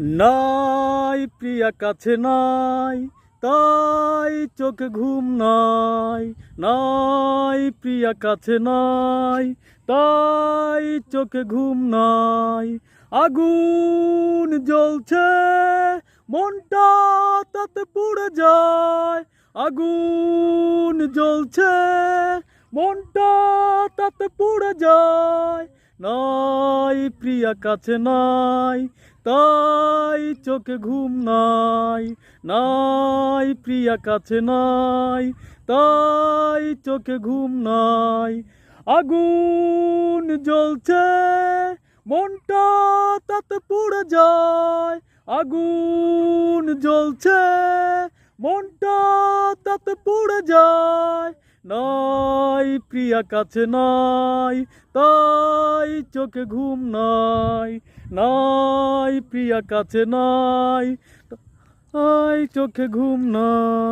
নাই, প্রিয়া কাছে নাই, তাই চোখে ঘুম নাই। নাই, প্রিয়া কাছে নাই, তাই চোখে ঘুম নাই। আগুন জ্বলছে, মনটা তাতে পুড়ে যায়। আগুন জ্বলছে, মনটা তাতে পুড়ে যায়। প্রিয়া কাছে নাই, তাই চোখে ঘুম নাই। নাই প্রিয়া কাছে নাই, তাই চোখে ঘুম নাই। আগুন জ্বলছে, মনটা তাতে পুড়ে যায়। আগুন জ্বলছে, মনটা তাতে পুড়ে যায়। নাই, প্রিয়া কাছে নাই, তাই চোখে ঘুম নাই। নাই, প্রিয়া কাছে নাই, তাই চোখে ঘুম নাই।